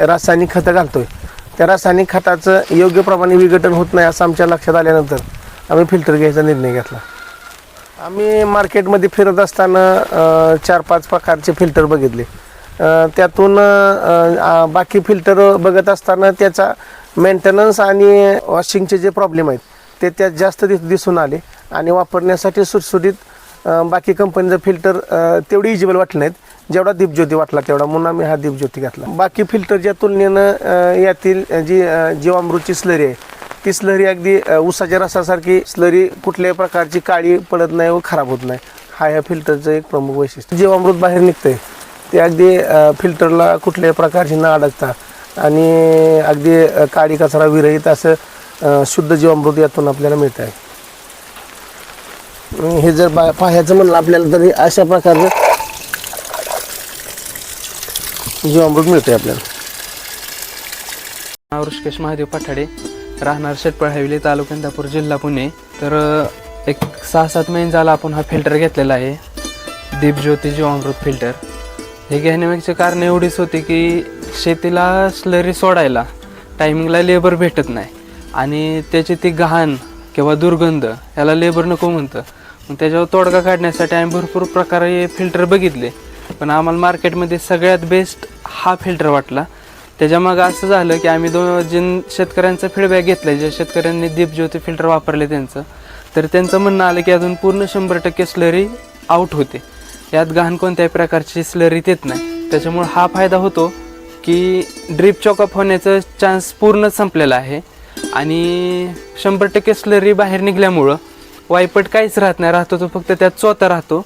रासायनिक खतं घालतोय. त्या रासायनिक खताचं योग्य प्रमाणे विघटन होत नाही असं आमच्या लक्षात आल्यानंतर आम्ही फिल्टर घ्यायचा निर्णय घेतला. आम्ही मार्केटमध्ये फिरत असताना चार पाच प्रकारचे फिल्टर बघितले. त्यातून बाकी फिल्टर बघत असताना त्याचा मेंटेनन्स आणि वॉशिंगचे जे प्रॉब्लेम आहेत ते त्यात जास्त दिसून आले आणि वापरण्यासाठी सुटसुटीत बाकी कंपनीचं फिल्टर तेवढी इजिबल वाटले नाहीत. जेवढा दीपज्योती वाटला तेवढा म्हणून आम्ही हा दीपज्योती घातला. बाकी फिल्टरच्या तुलनेनं यातील जी जीवामृतची स्लरी आहे ती स्लरी अगदी उसाच्या रसासारखी स्लरी कुठल्याही प्रकारची काळी पडत नाही व खराब होत नाही. हा ह्या फिल्टरचं एक प्रमुख वैशिष्ट्य. जीवामृत बाहेर निघतंय. ते अगदी फिल्टरला कुठल्याही प्रकारची न अडकता आणि अगदी काळी कचरा विरहित असं शुद्ध जीवामृत यातून आपल्याला मिळत आहे हे जर बा- पाहायचं म्हणलं आपल्याला तरी अशा प्रकारचं जीवामृत मिळते आपल्याला. ऋषिकेश महादेव पठाडे राहणार शेटपळ हवेली तालुका इंदापूर जिल्हा पुणे. तर एक सहा सात महिने झाला आपण हा फिल्टर घेतलेला आहे. दीपज्योती जीवामृत फिल्टर हे घेण्यामागचे कारण एवढीच होती की शेतीला स्लरी सोडायला टायमिंगला लेबर भेटत नाही. आणि त्याची ती घाण किंवा दुर्गंध याला लेबर नको म्हणतं. मग त्याच्यावर तोडगा काढण्यासाठी आम्ही भरपूर प्रकारे फिल्टर बघितले. पण आम्हाला मार्केटमध्ये सगळ्यात बेस्ट हा फिल्टर वाटला. त्याच्यामागं असं झालं की आम्ही दोन जिन शेतकऱ्यांचा फीडबॅक घेतला जे शेतकऱ्यांनी दीपज्योती फिल्टर वापरले त्यांचं तर त्यांचं म्हणणं आलं की अजून पूर्ण शंभर टक्के स्लरी आउट होते. यात घाण कोणत्याही प्रकारची स्लरी देत नाही. त्याच्यामुळे हा फायदा होतो की ड्रीप चॉकअप होण्याचं चान्स पूर्ण संपलेला आहे. आणि शंभर टक्के स्लरी बाहेर निघल्यामुळं वायपट काहीच राहत नाही. राहतो तो फक्त त्यात चोता राहतो.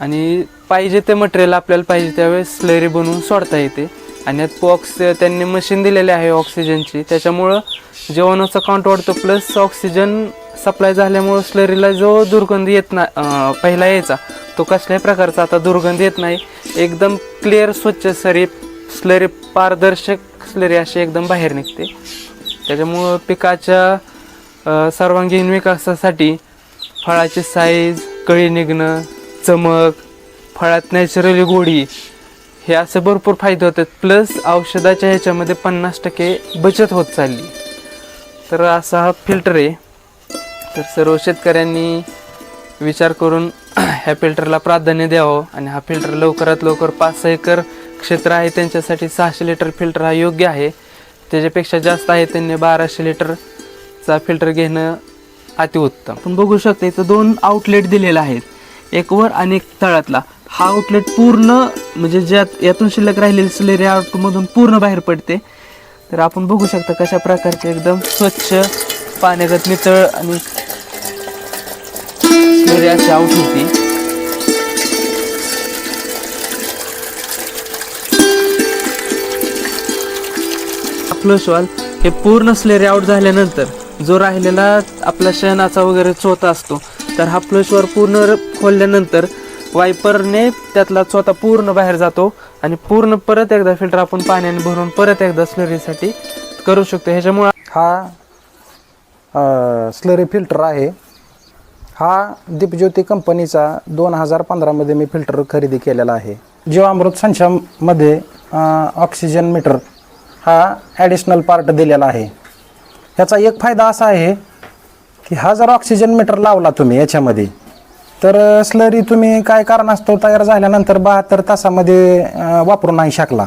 आणि पाहिजे ते मटेरियल आपल्याला पाहिजे त्यावेळेस स्लरी बनवून सोडता येते. आणि यात पॉक्स त्यांनी मशीन दिलेली आहे ऑक्सिजनची त्याच्यामुळं जेवणाचा काउंट वाढतो प्लस ऑक्सिजन सप्लाय झाल्यामुळं स्लरीला जो दुर्गंध येत ना पहिला यायचा तो कसल्याही प्रकारचा आता दुर्गंध येत नाही. एकदम क्लिअर स्वच्छ सरी स्लरी पारदर्शक स्लरी अशी एकदम बाहेर निघते. त्याच्यामुळं पिकाच्या सर्वांगीण विकासासाठी फळाची साईज कळी निघणं चमक फळात नॅचरली गोडी. हे असं भरपूर फायदे होतात. प्लस औषधाच्या ह्याच्यामध्ये पन्नास टक्के बचत होत चालली. तर असा हा फिल्टर आहे. तर सर्व शेतकऱ्यांनी विचार करून ह्या फिल्टरला प्राधान्य द्यावं आणि हा फिल्टर लवकरात लवकर पाच सहा एकर क्षेत्र आहे. त्यांच्यासाठी सहाशे लिटर फिल्टर हा योग्य आहे. त्याच्यापेक्षा जास्त आहे त्यांनी बाराशे लिटरचा फिल्टर घेणं अतिउत्तम. पण बघू शकता इथं दोन आउटलेट दिलेलं आहेत. एक वर आणि एक तळातला. हा आउटलेट पूर्ण म्हणजे ज्यात यातून शिल्लक राहिलेली स्लेरी आउटमधून पूर्ण बाहेर पडते. तर आपण बघू शकता कशा प्रकारचे एकदम स्वच्छ पाण्यागत नितळ आणि स्लेरी अशी आउट होती. फ्लशवाल हे पूर्ण स्लेरी आउट झाल्यानंतर जो राहिलेला आपला शेणाचा वगैरे चोथा असतो तर हा फ्लशवर पूर्ण खोलल्यानंतर वायपरने त्यातला स्वतः पूर्ण बाहेर जातो आणि पूर्ण परत एकदा फिल्टर आपण पाण्याने भरून परत एकदा स्लरीसाठी करू शकतो. ह्याच्यामुळे हा स्लरी फिल्टर आहे. हा दीपज्योती कंपनीचा दोन हजार पंधरामध्ये मी फिल्टर खरेदी केलेला आहे. जीवामृत संचामध्ये ऑक्सिजन मीटर हा ॲडिशनल पार्ट दिलेला आहे. ह्याचा एक फायदा असा आहे की हा जर ऑक्सिजन मीटर लावला तुम्ही याच्यामध्ये तर स्लरी तुम्ही काय कारणास्तव तयार झाल्यानंतर बहात्तर तासामध्ये वापरू नाही शकला.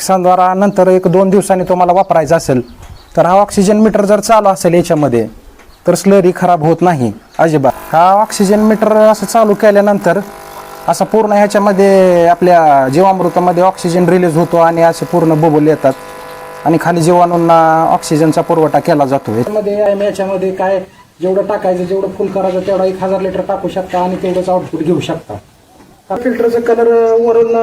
समजा नंतर एक दोन दिवसांनी तुम्हाला वापरायचा असेल तर हा ऑक्सिजन मीटर जर चालू असेल याच्यामध्ये तर स्लरी खराब होत नाही अजिबात. हा ऑक्सिजन मीटर असं चालू केल्यानंतर असं पूर्ण ह्याच्यामध्ये आपल्या जीवामृतामध्ये ऑक्सिजन रिलीज होतो आणि असे पूर्ण बबल येतात. आणि खाली जीवाणूंना ऑक्सिजनचा पुरवठा केला जातो. याच्यामध्ये याच्यामध्ये काय जेवढं टाकायचं जेवढं फुल करायचं तेवढा एक हजार लिटर टाकू शकता आणि तेवढंच आउटपुट घेऊ शकता. हा फिल्टरचं कलर वरून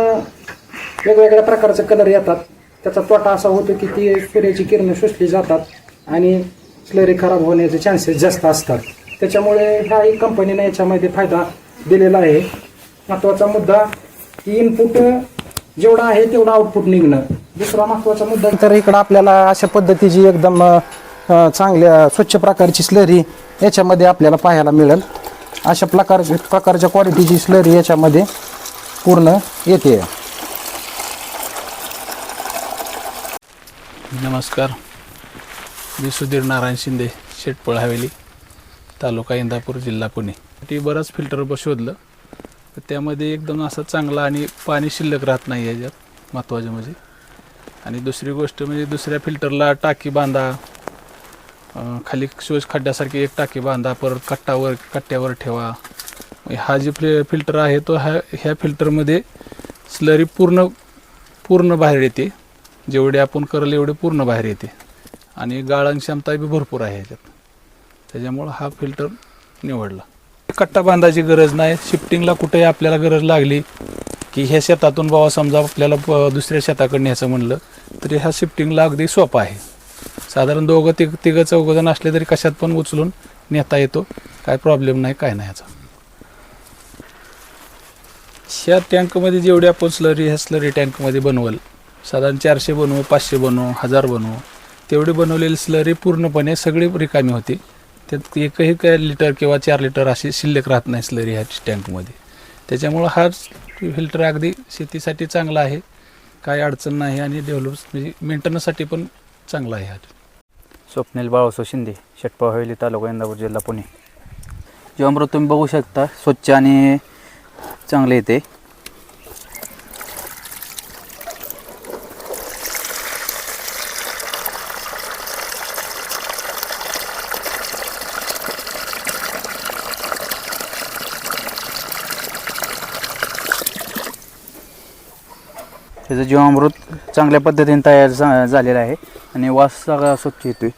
वेगवेगळ्या प्रकारचे कलर येतात. त्याचा तोटा असा होतो की ती सूर्याची किरणं शोषली जातात आणि स्लरी खराब होण्याचे चान्सेस जास्त असतात. त्याच्यामुळे ह्याही कंपनीने याच्यामध्ये फायदा दिलेला आहे. महत्त्वाचा मुद्दा की इनपुट जेवढा आहे तेवढा आउटपुट निघणं. दुसरा महत्त्वाचा मुद्दा तर इकडं आपल्याला अशा पद्धतीची एकदम चांगल्या स्वच्छ प्रकारची स्लरी याच्यामध्ये आपल्याला पाहायला मिळेल. अशा प्रकार प्रकारच्या क्वालिटीची स्लरी याच्यामध्ये पूर्ण येते. नमस्कार. मी सुधीर नारायण शिंदे शेटपळ हवेली तालुका इंदापूर जिल्हा पुणे. ती बराच फिल्टर शोधलं. तर त्यामध्ये एकदम असं चांगला आणि पाणी शिल्लक राहत नाही याच्यात महत्त्वाचं म्हणजे. आणि दुसरी गोष्ट म्हणजे दुसऱ्या फिल्टरला टाकी बांधा खाली शोष खड्ड्यासारखी एक टाकी बांधा परत कट्टावर कट्ट्यावर ठेवा. हा जे फिल फिल्टर आहे तो ह्या ह्या फिल्टरमध्ये स्लरी पूर्ण पूर्ण बाहेर येते. जेवढे आपण करल एवढे पूर्ण बाहेर येते. आणि गाळण क्षमता बी भरपूर आहे ह्याच्यात. त्याच्यामुळं हा फिल्टर निवडला. कट्टा बांधायची गरज नाही. शिफ्टिंगला कुठेही आपल्याला गरज लागली की ह्या शेतातून बाबा समजा आपल्याला प- दुसऱ्या शेताकडे न्यायचं म्हणलं तरी ह्या शिफ्टिंगला अगदी सोपा आहे. साधारण दोघं तिघ तिघं चौघं जण असले तरी कशात पण उचलून नेता येतो. काय प्रॉब्लेम नाही काय नाही याचा. ह्या टँकमध्ये जेवढी आपण स्लरी ह्या स्लरी टँकमध्ये बनवल साधारण चारशे बनवू पाचशे बनवू हजार बनवू तेवढी बनवलेली स्लरी पूर्णपणे सगळी रिकामी होती. त्यात एकही काय लिटर किंवा चार लिटर अशी शिल्लक राहत नाही स्लरी ह्या टँकमध्ये त्याच्यामुळं हा फिल्टर अगदी शेतीसाठी चांगला आहे. काय अडचण नाही आणि डेव्हलप म्हणजे मेंटेनन्ससाठी पण चांगला आहे आज. स्वप्नील बाळासो शिंदे शेटपा हवेली तालुका इंदापूर जिल्हा पुणे. जीवामृत तुम्ही बघू शकता स्वच्छ आणि चांगले येते त्याचं जीवामृत चांगल्या पद्धतीने तयार झा- झालेलं आहे. आणि वास सगळा स्वच्छ येतोय.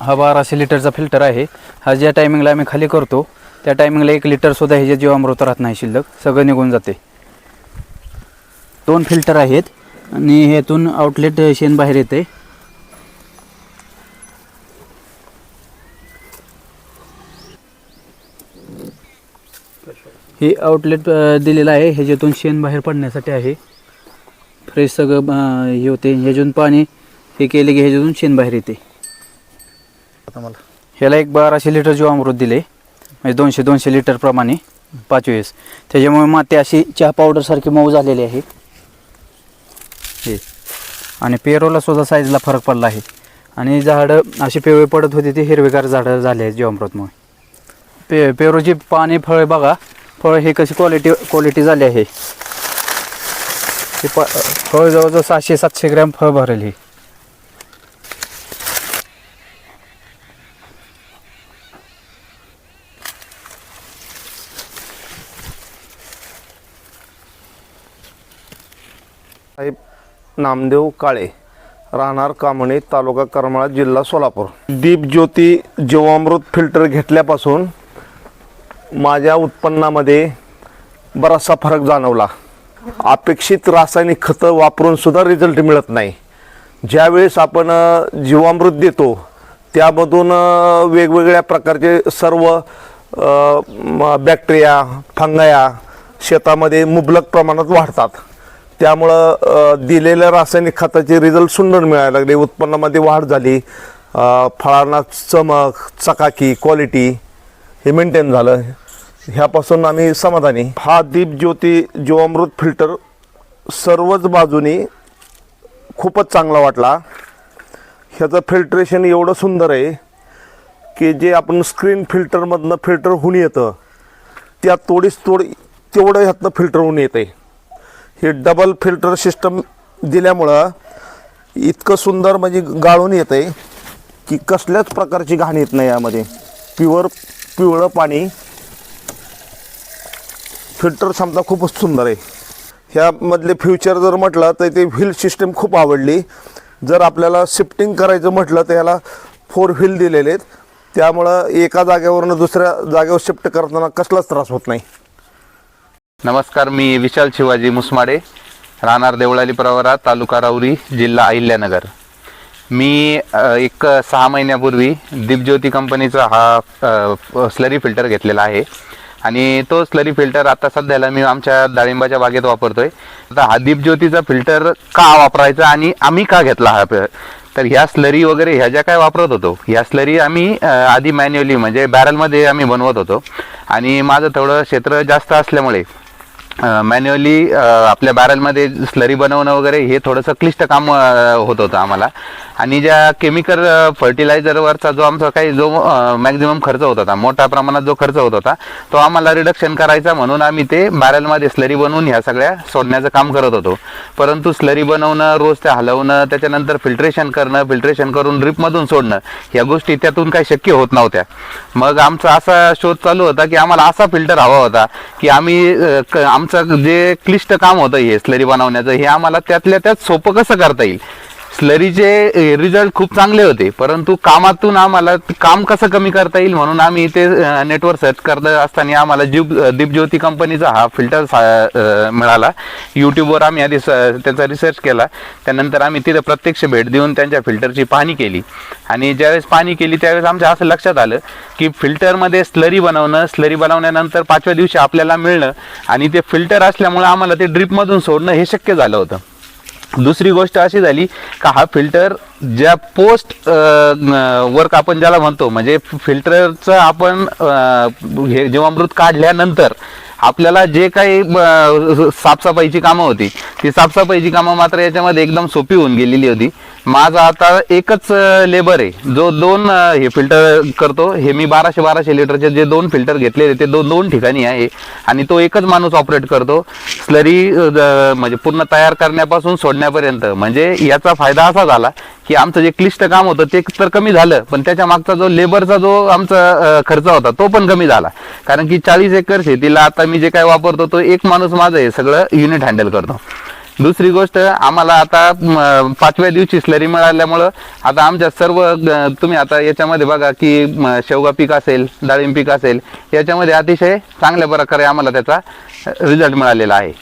हा बाराशे लिटरचा फिल्टर आहे. हा ज्या टायमिंगला आम्ही खाली करतो त्या टायमिंगला एक लिटरसुद्धा ह्याच्या जीवामृत राहत नाही शिल्लक सगळं निघून जाते. दोन फिल्टर आहेत आणि ह्यातून आउटलेट शेण बाहेर येते. हे आउटलेट दिलेलं आहे. ह्याच्यातून शेण बाहेर पडण्यासाठी आहे. फ्रेश सगळं हे होते. ह्याच्यातून पाणी हे केले की ह्याच्यातून शेण बाहेर येते. ह्याला एक बाराशे लिटर जीवामृत दिले. म्हणजे दोनशे दोनशे लिटर प्रमाणे पाच वेळेस. त्याच्यामुळे माती अशी चहा पावडरसारखी मऊ झालेली आहे. हे. आणि पेरोला सुद्धा साईजला फरक पडला आहे. आणि झाडं अशी पिवळे पडत होती ती हिरवेगार झाडं झाले आहेत जीवामृतमुळे पे पेरूची पाने फळे बघा. फळ हे कशी क्वालिटी क्वालिटी झाली आहे? हे प फळ जवळजवळ सहाशे सातशे ग्रॅम फळ भरेल हे. साहेब नामदेव काळे राहणार कामणे तालुका करमाळा जिल्हा सोलापूर. दीप ज्योती जीवामृत फिल्टर घेतल्यापासून माझ्या उत्पन्नामध्ये बराचसा फरक जाणवला. अपेक्षित रासायनिक खतं वापरून सुद्धा रिझल्ट मिळत नाही. ज्यावेळेस आपण जीवामृत देतो त्यामधून वेगवेगळ्या प्रकारचे सर्व म, बॅक्टेरिया फंगाया शेतामध्ये मुबलक प्रमाणात वाढतात. त्यामुळं दिलेल्या रासायनिक खताचे रिझल्ट सुंदर मिळायला लागले. उत्पन्नामध्ये वाढ झाली. फळांना चमक चकाकी क्वालिटी हे मेंटेन झालं. ह्यापासून आम्ही समाधानी. हा दीप ज्योती जीवामृत फिल्टर सर्वच बाजूनी खूपच चांगला वाटला. ह्याचं फिल्ट्रेशन एवढं सुंदर आहे की जे आपण स्क्रीन फिल्टरमधनं फिल्टर होऊन येतं त्या तोडीस तोड तेवढं ह्यातनं फिल्टर होऊन येते. हे डबल फिल्टर सिस्टम दिल्यामुळं इतकं सुंदर म्हणजे गाळून येते की कसल्याच प्रकारची घाण येत नाही यामध्ये. प्युअर पिवळं पाणी. फिल्टर क्षमता खूपच सुंदर आहे. ह्यामधले फ्युचर जर म्हटलं तर ते व्हील सिस्टीम खूप आवडली. जर आपल्याला शिफ्टिंग करायचं म्हटलं तर ह्याला फोर व्हील दिलेले आहेत. त्यामुळं एका जागेवरनं दुसऱ्या जागेवर शिफ्ट करताना कसलाच त्रास होत नाही. नमस्कार मी विशाल शिवाजी मुसमाडे राहणार देवळाली प्रवारा तालुका राऊरी जिल्हा अहिल्यानगर. मी एक सहा महिन्यापूर्वी दीपज्योती कंपनीचा हा स्लरी फिल्टर घेतलेला आहे. आणि तो स्लरी फिल्टर आता सध्याला मी आमच्या डाळिंबाच्या बागेत वापरतोय. आता हा दीपज्योतीचा फिल्टर का वापरायचा आणि आम्ही का घेतला हा तर ह्या स्लरी वगैरे ह्या ज्या काय वापरत होतो ह्या स्लरी आम्ही आधी मॅन्युअली म्हणजे बॅरलमध्ये आम्ही बनवत होतो. आणि माझं थोडं क्षेत्र जास्त असल्यामुळे मॅन्युअली आपल्या बॅरलमध्ये स्लरी बनवणं वगैरे हे थोडंसं क्लिष्ट काम होत होतं आम्हाला. आणि ज्या केमिकल फर्टिलायझरवरचा जो आमचा काही जो मॅक्झिमम खर्च होत होता मोठ्या प्रमाणात जो खर्च होत होता तो आम्हाला रिडक्शन करायचा म्हणून आम्ही ते बॅरलमध्ये स्लरी बनवून ह्या सगळ्या सोडण्याचं काम करत होतो. परंतु स्लरी बनवणं रोज ते हलवणं त्याच्यानंतर फिल्ट्रेशन करणं फिल्ट्रेशन करून ड्रिपमधून सोडणं ह्या गोष्टी त्यातून काही शक्य होत नव्हत्या. मग आमचा असा शोध चालू होता की आम्हाला असा फिल्टर हवा होता की आम्ही अ, आमचं जे क्लिष्ट काम होतं हे स्लरी बनवण्याचं हे आम्हाला त्यातल्या त्यात सोपं कसं करता येईल? स्लरीचे रिझल्ट खूप चांगले होते परंतु कामातून आम्हाला ते काम कसं कमी करता येईल म्हणून आम्ही ते नेटवर सर्च करत असताना आम्हाला जीव दीपज्योती कंपनीचा हा फिल्टर मिळाला. यूट्यूबवर आम्ही आधी त्याचा रिसर्च केला. त्यानंतर आम्ही तिथे प्रत्यक्ष भेट देऊन त्यांच्या फिल्टरची पाहणी केली. आणि ज्यावेळेस पाहणी केली त्यावेळेस आमच्या असं लक्षात आलं की फिल्टरमध्ये स्लरी बनवणं स्लरी बनवल्यानंतर पाचव्या दिवशी आपल्याला मिळणं आणि ते फिल्टर असल्यामुळे आम्हाला ते ड्रिपमधून सोडणं हे शक्य झालं होतं. दुसरी गोष्ट अशी झाली का हा फिल्टर ज्या पोस्ट वर्क आपण ज्याला म्हणतो म्हणजे फिल्टरचं आपण हे जीवामृत काढल्यानंतर आपल्याला जे काही साफसफाईची कामं होती ती साफसफाईची कामं मात्र याच्यामध्ये एकदम सोपी होऊन गेलेली होती. माझा आता एकच लेबर आहे. जो दोन हे फिल्टर करतो हे मी बाराशे बाराशे लिटरचे जे दोन फिल्टर घेतलेले ते दोन दोन ठिकाणी आहे. आणि तो एकच माणूस ऑपरेट करतो. स्लरी म्हणजे पूर्ण तयार करण्यापासून सोडण्यापर्यंत. म्हणजे याचा फायदा असा झाला की आमचं जे क्लिष्ट काम होतं ते तर कमी झालं पण त्याच्या मागचा जो लेबरचा जो आमचा खर्च होता तो पण कमी झाला. कारण की चाळीस एकर शेतीला आता मी जे काय वापरतो तो एक माणूस माझं हे सगळं युनिट हँडल करतो. दुसरी गोष्ट आम्हाला आता पाचव्या दिवशी स्लरी मिळाल्यामुळं आता आमच्या सर्व तुम्ही आता याच्यामध्ये बघा की म, शेवगा पीक असेल डाळिंब पीक असेल याच्यामध्ये अतिशय चांगल्या प्रकारे आम्हाला त्याचा रिझल्ट मिळालेला आहे.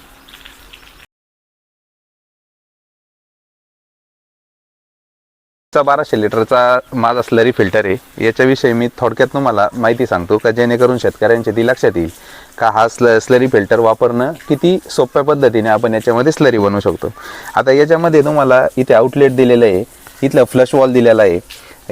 चा बाराशे लिटरचा माझा स्लरी फिल्टर आहे. याच्याविषयी मी थोडक्यात तुम्हाला माहिती सांगतो का जेणेकरून शेतकऱ्यांचे ती लक्षात येईल का हा स्ल स्लरी फिल्टर वापरणं किती सोप्या पद्धतीने आपण याच्यामध्ये स्लरी बनवू शकतो. आता याच्यामध्ये तुम्हाला इथे आउटलेट दिलेलं आहे इथलं फ्लश वॉल दिलेला आहे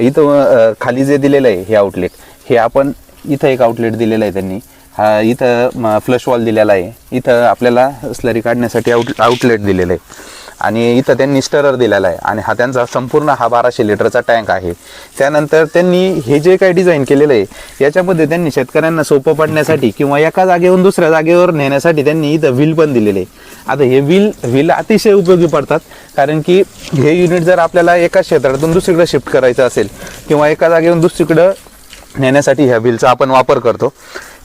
इथं खाली जे दिलेलं आहे हे आउटलेट हे आपण इथं एक आउटलेट दिलेलं आहे त्यांनी. हा इथं फ्लश वॉल दिलेला आहे इथं आपल्याला स्लरी काढण्यासाठी आउट आउटलेट दिलेलं आहे. आणि इथं त्यांनी स्टरर दिलेला आहे. आणि हा त्यांचा संपूर्ण हा बाराशे लिटरचा टँक आहे. त्यानंतर त्यांनी हे जे काही डिझाईन केलेलं आहे याच्यामध्ये त्यांनी शेतकऱ्यांना सोपं पडण्यासाठी किंवा एका जागेवरून दुसऱ्या जागेवर नेण्यासाठी त्यांनी इथं व्हील पण दिलेले आहे. आता हे व्हील व्हील अतिशय उपयोगी पडतात कारण की हे युनिट जर आपल्याला एका क्षेत्रातून दुसरीकडे शिफ्ट करायचं असेल किंवा एका जागेवरून दुसरीकडं नेण्यासाठी ह्या व्हीलचा आपण वापर करतो.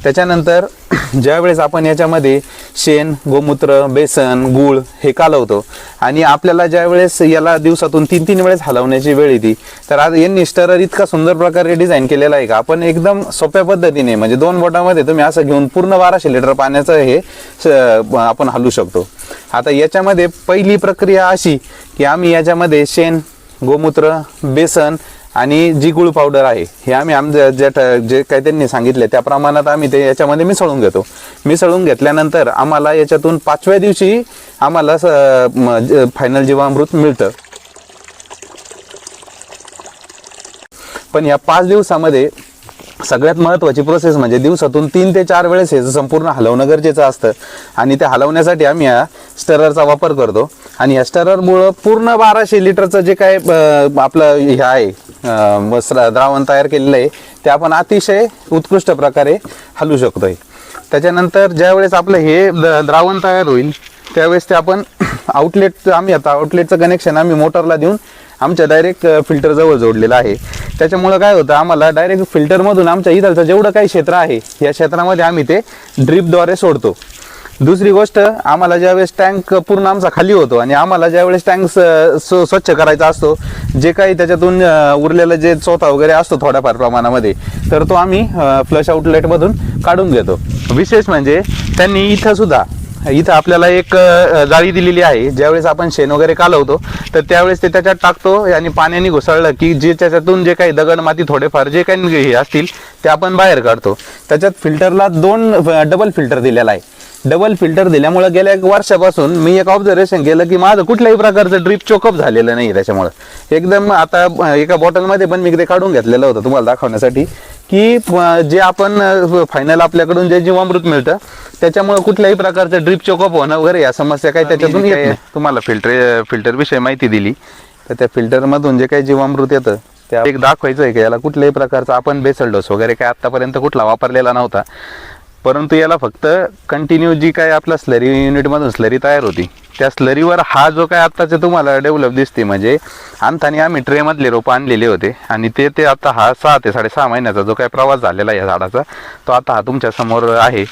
त्याच्यानंतर ज्यावेळेस आपण याच्यामध्ये शेण गोमूत्र बेसन गूळ हे कालवतो आणि आपल्याला ज्यावेळेस याला दिवसातून तीन तीन वेळेस हलवण्याची वेळ येते तर आज यांनी स्टरर इतका सुंदर प्रकारे डिझाईन केलेला आहे का? आपण एकदम सोप्या पद्धतीने म्हणजे दोन बोटामध्ये तुम्ही असं घेऊन पूर्ण बाराशे लिटर पाण्याचं हे स- आपण हलवू शकतो. आता याच्यामध्ये पहिली प्रक्रिया अशी की आम्ही याच्यामध्ये शेण गोमूत्र बेसन आणि जी गुळ पावडर आहे हे आम्ही आमच्या जे जे काही त्यांनी सांगितले त्या प्रमाणात आम्ही ते याच्यामध्ये मिसळून घेतो. मिसळून घेतल्यानंतर आम्हाला याच्यातून पाचव्या दिवशी आम्हाला फायनल जीवामृत मिळतं. पण या पाच दिवसामध्ये सगळ्यात महत्त्वाची प्रोसेस म्हणजे दिवसातून तीन ते चार वेळेस हे संपूर्ण हलवणं गरजेचं असतं. आणि ते हलवण्यासाठी आम्ही या स्टररचा वापर करतो. आणि या स्टररमुळं पूर्ण बाराशे लिटरचं जे काय आपलं हे आहे वस्त्र- द्रावण तयार केलेलं आहे ते आपण अतिशय उत्कृष्ट प्रकारे हलू शकतो आहे त्याच्यानंतर ज्यावेळेस आपलं हे द- द्रावण तयार होईल त्यावेळेस ते आपण आउटलेट आम्ही आता आउटलेटचं कनेक्शन आम्ही मोटरला देऊन आमच्या डायरेक्ट फिल्टरजवळ जोडलेलं आहे. त्याच्यामुळं काय होतं आम्हाला डायरेक्ट फिल्टरमधून आमच्या इथलचं जेवढं काही क्षेत्र आहे या क्षेत्रामध्ये आम्ही ते ड्रीपद्वारे सोडतो. दुसरी गोष्ट आम्हाला ज्यावेळेस टँक पूर्ण आमचा खाली होतो आणि आम्हाला ज्यावेळेस टँक स- स्वच्छ करायचा असतो जे काही त्याच्यातून उरलेलं जे चोथा वगैरे असतो थोड्याफार प्रमाणामध्ये तर तो आम्ही फ्लश आउटलेटमधून काढून घेतो. विशेष म्हणजे त्यांनी इथं सुद्धा इथं आपल्याला एक जाळी दिलेली आहे. ज्यावेळेस आपण शेण वगैरे कालवतो तर त्यावेळेस ते त्याच्यात टाकतो आणि पाण्याने घुसळलं की जे त्याच्यातून जे काही दगड माती थोडेफार जे काही हे असतील ते आपण बाहेर काढतो. त्याच्यात फिल्टरला दोन डबल फिल्टर दिलेला आहे. डबल फिल्टर दिल्यामुळे गेल्या एक वर्षापासून मी एक ऑब्झर्वेशन केलं की माझं कुठल्याही प्रकारचं ड्रिप चोकअप झालेलं नाही त्याच्यामुळं. एकदम आता एका बॉटलमध्ये पण मी ते काढून घेतलेलं होतं तुम्हाला दाखवण्यासाठी की जे आपण फायनल आपल्याकडून जे जीवामृत मिळतं त्याच्यामुळे कुठल्याही प्रकारचं ड्रिप चोकअप होणं वगैरे या समस्या काही त्याच्यातून येत नाही. तुम्हाला फिल्टर फिल्टर विषयी माहिती दिली. तर त्या फिल्टरमधून जे काही जीवामृत येतं त्या एक दाखवायचं आहे की याला कुठल्याही प्रकारचा आपण बेसल डोस वगैरे काय आतापर्यंत कुठला वापरलेला नव्हता. परंतु याला फक्त कंटिन्यू जी काय आपल्या स्लरी युनिटमधून स्लरी तयार होती त्या स्लरीवर हा जो काय आत्ताचे तुम्हाला डेव्हलप दिसते म्हणजे अंताने आम्ही ट्रेमधले रोपं आणलेले होते आणि ते ते आता हा सहा ते साडेसहा महिन्याचा जो काय प्रवास झालेला आहे या झाडाचा तो आता हा तुमच्यासमोर आहे.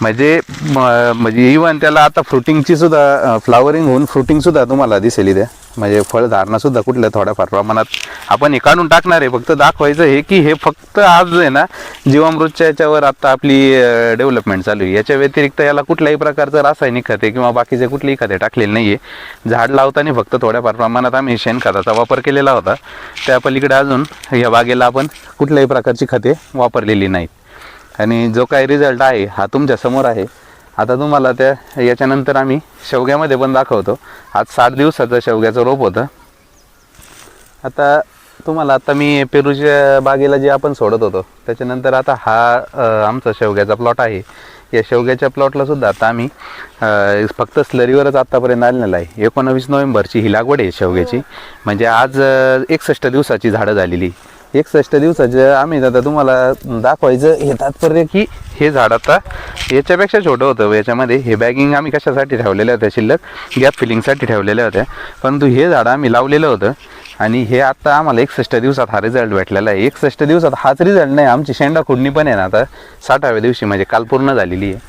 म्हणजे म्हणजे इवन त्याला आता फ्रुटिंगची सुद्धा फ्लावरिंग होऊन फ्रुटिंग सुद्धा तुम्हाला दिसेल इथे. म्हणजे फळधारणा सुद्धा कुठल्या थोड्याफार प्रमाणात आपण हे काढून टाकणार आहे. फक्त दाखवायचं हे की हे फक्त आज आहे ना जीवामृतच्या याच्यावर आता आपली डेव्हलपमेंट चालू आहे. याच्या व्यतिरिक्त याला कुठल्याही प्रकारचं रासायनिक खते किंवा बाकीचे कुठलीही खते टाकलेली नाही आहे झाड लावताना फक्त थोड्याफार प्रमाणात आम्ही शेणखताचा वापर केलेला होता. त्या पलीकडे अजून या बागेला आपण कुठल्याही प्रकारची खते वापरलेली नाहीत. आणि जो काही रिझल्ट आहे हा तुमच्यासमोर आहे. आता तुम्हाला त्या याच्यानंतर आम्ही शेवग्यामध्ये पण दाखवतो. आज साठ दिवसाचं शेवग्याचं रोप होतं. आता तुम्हाला आता मी पेरूच्या बागेला जे आपण सोडत होतो त्याच्यानंतर आता हा आमचा शेवग्याचा प्लॉट आहे. या शेवग्याच्या प्लॉटला सुद्धा आता आम्ही फक्त स्लरीवरच आत्तापर्यंत आलेलं आहे. एकोणावीस नोव्हेंबरची ही लागवड आहे शेवग्याची. म्हणजे आज एकसष्ट दिवसाची झाडं झालेली. एकसष्ट दिवसाचं आम्ही आता तुम्हाला दाखवायचं हे तात्पर्य की हे झाड आता याच्यापेक्षा छोटं होतं याच्यामध्ये हे बॅगिंग आम्ही कशासाठी ठेवलेल्या होत्या शिल्लक? गॅप फिलिंगसाठी ठेवलेल्या होत्या. परंतु हे झाड आम्ही लावलेलं होतं आणि हे आता आम्हाला एकसष्ट दिवसात हा रिझल्ट भेटलेला आहे. एकसष्ट दिवसात हाच रिझल्ट नाही आमची शेंडा खुडणी पण आहे ना आता. साठाव्या दिवशी म्हणजे काल पूर्ण झालेली आहे.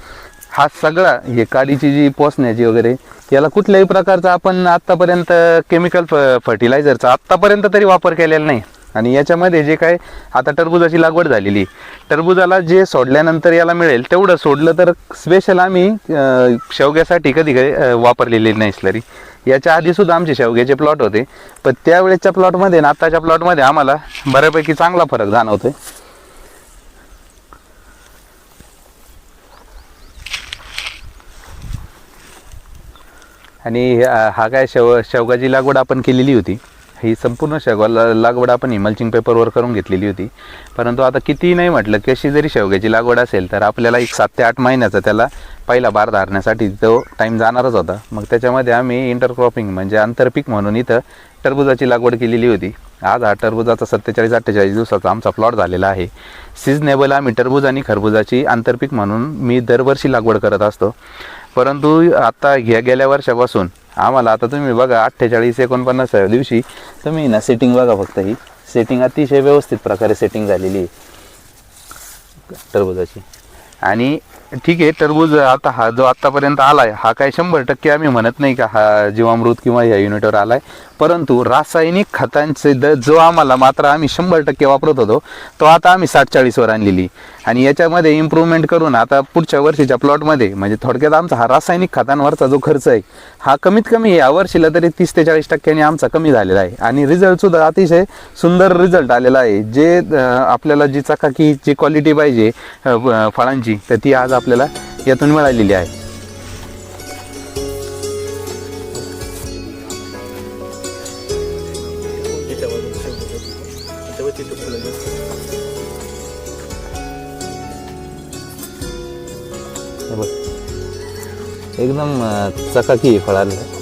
हा सगळा हे काडीची जी पोसण्याची वगैरे याला कुठल्याही प्रकारचा आपण आत्तापर्यंत केमिकल फ फर्टिलायझरचा आत्तापर्यंत तरी वापर केलेला नाही. आणि याच्यामध्ये जे काय आता टरबुजाची लागवड झालेली टरबुजाला जे सोडल्यानंतर याला मिळेल तेवढं सोडलं तर स्पेशल आम्ही शेवग्यासाठी कधी कधी वापरलेली नाही स्लरी याच्या आधीसुद्धा आमचे शेवग्याचे प्लॉट होते. पण त्यावेळेसच्या प्लॉटमध्ये आणि आत्ताच्या प्लॉटमध्ये आम्हाला बऱ्यापैकी चांगला फरक जाणवतोय. आणि हा काय शेव शेवगाची लागवड आपण केलेली होती. ही संपूर्ण शेवगा लागवड आपण ही मल्चिंग पेपरवर करून घेतलेली होती. परंतु आता कितीही नाही म्हटलं कशी जरी शेवग्याची लागवड असेल तर आपल्याला एक सात ते आठ महिन्याचा त्याला पहिला बार धारण्यासाठी तो टाईम जाणारच होता. मग त्याच्यामध्ये आम्ही इंटरक्रॉपिंग म्हणजे आंतरपीक म्हणून इथं टरबुजाची लागवड केलेली होती. आज हा टरबुजाचा सत्तेचाळीस अठ्ठेचाळीस दिवसाचा आमचा प्लॉट झालेला आहे. सिजनेबल आम्ही टरबूज आणि खरबुजाची आंतरपीक म्हणून मी दरवर्षी लागवड करत असतो. परंतु आता ह्या गेल्या वर्षापासून आम्हाला आता तुम्ही बघा अठ्ठेचाळीस एकोणपन्नासाव्या दिवशी तुम्ही ना सेटिंग बघा फक्त ही. सेटिंग अतिशय व्यवस्थित प्रकारे सेटिंग झालेली आहे. टरबुजाची. आणि ठीक आहे टरबूज आता हा जो आत्तापर्यंत आलाय हा काय शंभर टक्के आम्ही म्हणत नाही का हा जीवामृत किंवा ह्या युनिटवर आलाय. परंतु रासायनिक खतांचे द जो आम्हाला मात्र आम्ही शंभर टक्के वापरत होतो तो आता आम्ही साठ चाळीसवर आणलेली. आणि याच्यामध्ये इम्प्रूव्हमेंट करून आता पुढच्या वर्षीच्या प्लॉटमध्ये म्हणजे थोडक्यात आमचा हा रासायनिक खतांवरचा जो खर्च आहे हा कमीत कमी या वर्षीला तरी तीस ते चाळीस टक्क्यांनी आमचा कमी झालेला आहे. आणि रिझल्टसुद्धा अतिशय सुंदर रिझल्ट आलेला आहे. जे आपल्याला जी चकाकी जी क्वालिटी पाहिजे फळांची तर ती आज आपल्याला यातून मिळालेली आहे. एकदम चकाकी फळाला